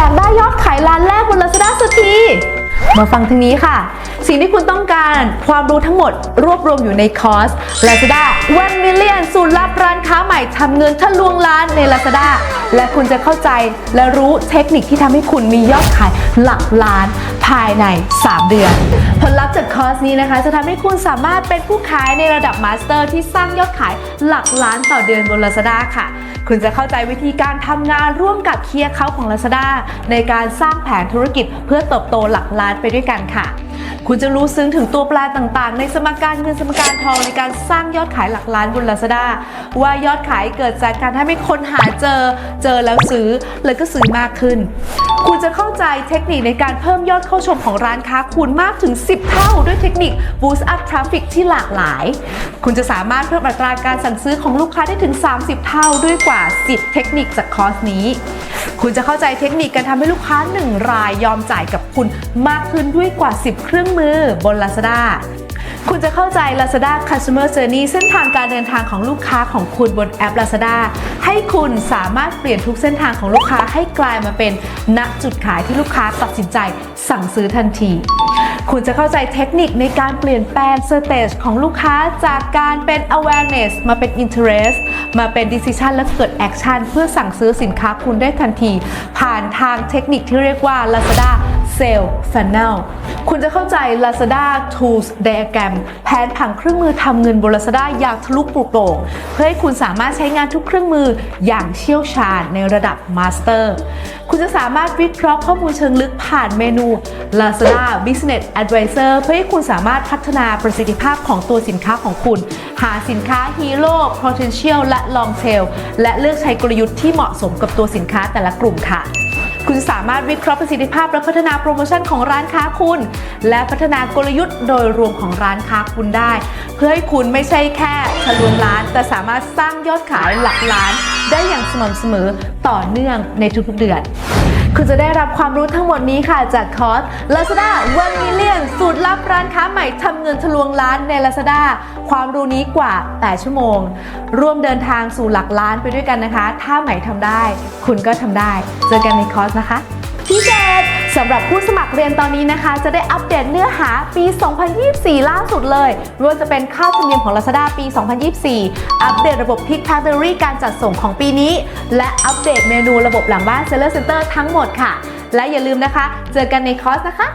อยากได้ยอดขายล้านแรกบน Lazada สักที มาฟังทางนี้ค่ะ สิ่งที่คุณต้องการความรู้ทั้งหมดรวบรวมอยู่ในคอร์ส Lazada 1 million สูตรลับร้านค้าใหม่ทำเงินทะลวงล้านใน Lazada และคุณจะเข้าใจและรู้เทคนิคที่ทำให้คุณมียอดขายหลักล้านภายใน 3 เดือน ผลลัพธ์จากคอร์สนี้นะคะ จะทำให้คุณสามารถเป็นผู้ขายในระดับมาสเตอร์ที่สร้างยอดขายหลักล้านต่อเดือนบน Lazada ค่ะ คุณจะเข้าใจวิธีการทำงานร่วมกับเคียร์เขาของ Lazada ในการสร้างแผนธุรกิจเพื่อเติบโตหลักล้านไปด้วยกันค่ะ คุณจะรู้ซึ้งถึงตัวแปรต่างๆ ในสมการเงินสมการทองในการสร้างยอดขายหลักล้านบน Lazada ว่ายอดขายเกิดจากการทำให้คนหาเจอ เจอแล้วซื้อแล้วก็ซื้อมากขึ้น คุณจะเข้าใจเทคนิคในการเพิ่มยอดเข้าชมของร้านค้าคุณมากถึง 10 เท่าด้วยเทคนิค Boost Up Traffic ที่หลากหลาย คุณจะสามารถเพิ่มอัตราการสั่งซื้อของลูกค้าได้ถึง 30 เท่าด้วยกว่า 10 เทคนิคจากคอร์สนี้ คุณจะเข้าใจเทคนิคการทำให้ลูกค้า 1 รายยอมจ่ายกับคุณมากขึ้นด้วยกว่า 10 เครื่องมือบน Lazada คุณจะเข้าใจ Lazada Customer Journey เส้นทางการเดินทางของลูกค้าของคุณบนแอป Lazada ให้คุณสามารถเปลี่ยนทุกเส้นทางของลูกค้าให้กลายมาเป็นณจุดขายที่ลูกค้าตัดสินใจสั่งซื้อทันที คุณจะเข้าใจเทคนิคในการเปลี่ยนแปลง stage ของลูกค้าจากการเป็น awareness มาเป็น interest มาเป็น decision และเกิด action เพื่อสั่งซื้อสินค้าคุณได้ทันที ผ่านทางเทคนิคที่เรียกว่า Lazada Sale Funnel คุณจะเข้าใจ Lazada Tools Diagram แผนผังเครื่องมือทำเงินบน Lazada อย่างทะลุปลุกโป่งเพื่อให้คุณสามารถใช้งานทุกเครื่องมืออย่างเชี่ยวชาญในระดับ Master คุณจะสามารถวิเคราะห์ข้อมูลเชิงลึกผ่านเมนู Lazada Business Advisor เพื่อให้คุณสามารถพัฒนาประสิทธิภาพของตัวสินค้าของคุณ หาสินค้า Hero Potential และ Long Tail และเลือกใช้กลยุทธ์ที่เหมาะสมกับตัวสินค้าแต่ละกลุ่มค่ะ คุณสามารถวิเคราะห์ประสิทธิภาพและพัฒนาโปรโมชั่นของร้านค้าคุณ และพัฒนากลยุทธ์โดยรวมของร้านค้าคุณได้ เพื่อให้คุณไม่ใช่แค่ทะลวงร้าน แต่สามารถสร้างยอดขายหลักล้าน ได้อย่างสม่ำเสมอต่อเนื่องในทุกๆเดือน คุณจะได้รับความรู้ทั้งหมดนี้ค่ะจากคอร์ส Lazada 1 million ลับร้านค้าใหม่ทำเงินทะลวงล้านใน Lazada ความรู้นี้กว่า 8 ชั่วโมง ร่วมเดินทางสู่หลักล้านไปด้วยกันนะคะ ถ้าใหม่ทำได้ คุณก็ทำได้ เจอกันในคอร์สนะคะพิเศษสำหรับผู้สมัครเรียนตอนนี้นะคะ จะได้อัปเดตเนื้อหาปี 2024 ล่าสุดเลยไม่ว่าจะเป็นค่าธรรมเนียมของ Lazada ปี 2024 อัปเดตระบบ Pick Category การจัดส่งของปีนี้ และอัปเดตเมนูระบบหลังบ้าน Seller Center ทั้งหมดค่ะ และอย่าลืมนะคะ เจอกันในคอร์สนะคะ